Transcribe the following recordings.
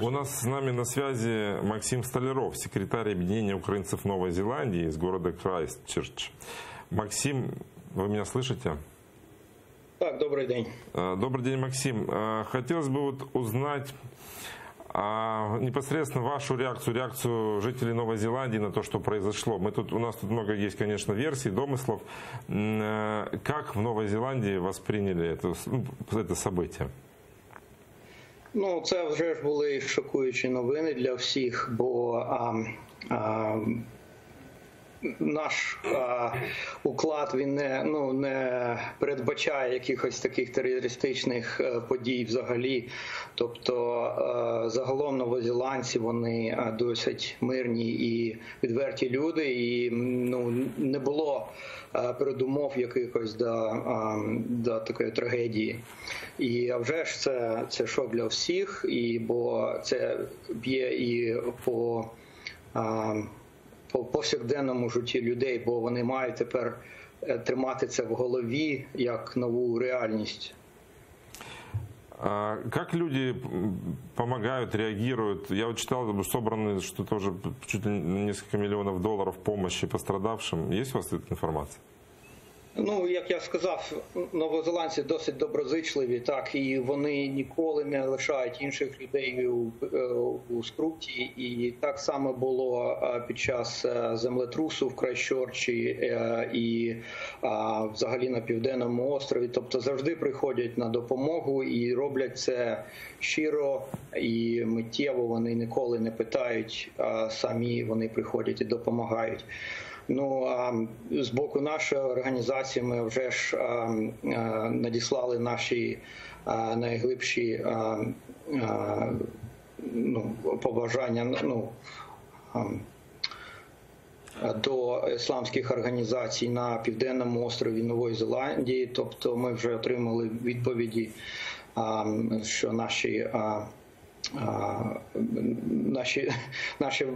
У нас с нами на связи Максим Столяров, секретарь объединения украинцев Новой Зеландии из города Крайстчерч. Максим, вы меня слышите? Так, добрий день. Э, Добрый день, Максим. Э, Хотелось бы вот узнать а, непосредственно вашу реакцию, реакцию жителей Новой Зеландии на то, что произошло. Мы тут, у нас тут много есть, конечно, версий, домыслов. Э, Как в Новой Зеландии восприняли это, ну, это событие? Ну, це вже ж були шокуючі новини для всіх, бо а, а, наш а, уклад він не, ну, не передбачає якихось таких терористичних е, подій взагалі. Тобто е, загалом новозеландці вони е, досить мирні і відверті люди, і ну, не було е, передумов якихось до, а, до такої трагедії. І а вже ж це, це шок для всіх, і бо це б'є і по, а, по повсякденному житті людей, бо вони мають тепер е, тримати це в голові як нову реальність. Как люди помогают, реагируют? Я вот читал, собраны что-то уже чуть ли несколько миллионов долларов помощи пострадавшим. Есть у вас эта информация? Ну, як я сказав, новозеландці досить доброзичливі, так і вони ніколи не лишають інших людей у, е, у скруті. І так само було під час е, землетрусу в Крайщорчі е, і взагалі на південному острові. Тобто завжди приходять на допомогу і роблять це щиро і миттєво. Вони ніколи не питають, а самі вони приходять і допомагають. Ну а з боку нашої організації ми вже ж надіслали наші найглибші ну, побажання. Ну, до ісламських організацій на південному острові Нової Зеландії, тобто ми вже отримали відповіді, що наші наші, наші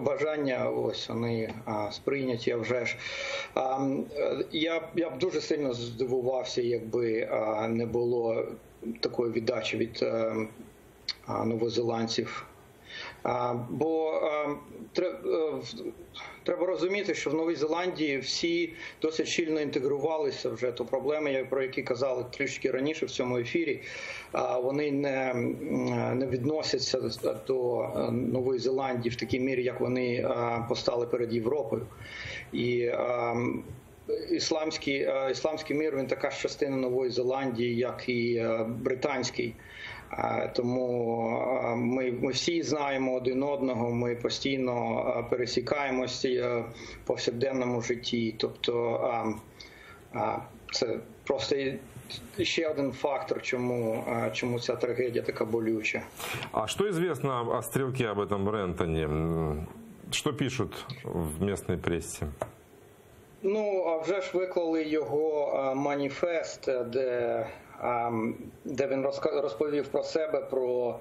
бажання ось вони сприйняті вже ж. Я, я б дуже сильно здивувався, якби не було такої віддачі від е, новозеландців. Бо е, треба розуміти, що в Новій Зеландії всі досить щільно інтегрувалися вже. То проблеми, про які казали трішки раніше в цьому ефірі, вони не, не відносяться до е, Нової Зеландії в такій мірі, як вони постали перед Європою. І ісламський, е, ісламський мір він така ж частина Нової Зеландії, як і е, британський. Е, Тому е, ми, всі знаємо один одного, ми постійно е, пересікаємося е, в повсякденному житті. Тобто це просто ще один фактор, чому, е, чому ця трагедія така болюча. А что известно о стрелке об этом Рентоне? М, Что пишут в местной прессе? Ну, а вже ж виклали його маніфест, де, де він розповів про себе, про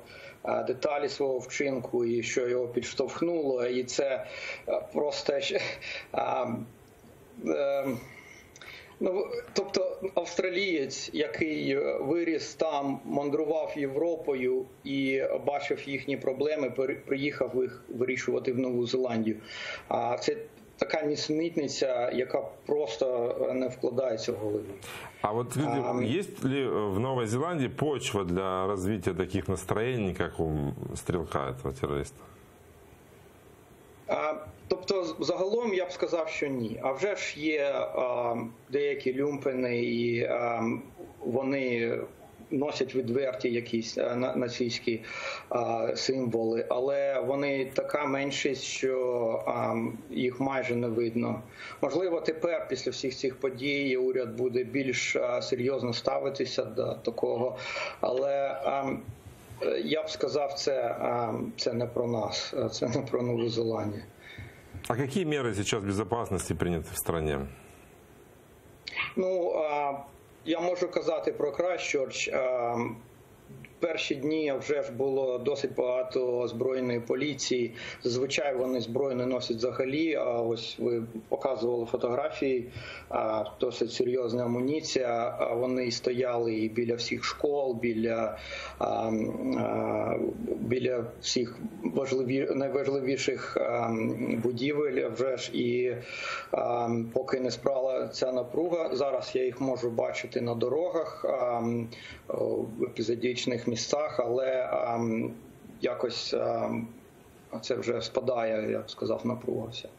деталі свого вчинку і що його підштовхнуло. І це е, просто ем, Ну, тобто австралієць, який е, виріс там, мандрував Європою і бачив їхні проблеми, приїхав їх вирішувати в Нову Зеландію. А це така нісенітниця, яка просто е, не вкладається в голові. А вот люди, Ам. есть ли в Новой Зеландии почва для развития таких настроений, как у стрелка этого террориста? А, Тобто, загалом я б сказав, що ні. А вже ж є а, деякі люмпени, і а, вони носять відверті якісь а, нацистські символи, але вони така меншість, що їх майже не видно. Можливо, тепер, після всіх цих подій, уряд буде більш серйозно ставитися до такого, але. е, я б сказав, це, це не про нас, це не про Нову Зеландію. А какие меры сейчас безопасности приняты в стране? Ну я можу казати про Крайщорч перші дні вже ж було досить багато збройної поліції. Зазвичай вони зброю не носять взагалі. А ось ви показували фотографії, а досить серйозна амуніція. А вони стояли і біля всіх школ, біля а, а, біля всіх важливі найважливіших а, будівель. Вже ж і а, поки не справила ця напруга. Зараз я їх можу бачити на дорогах а, епізодічних різних місцах, але ем, якось ем, це вже спадає, я б сказав, напруга вся.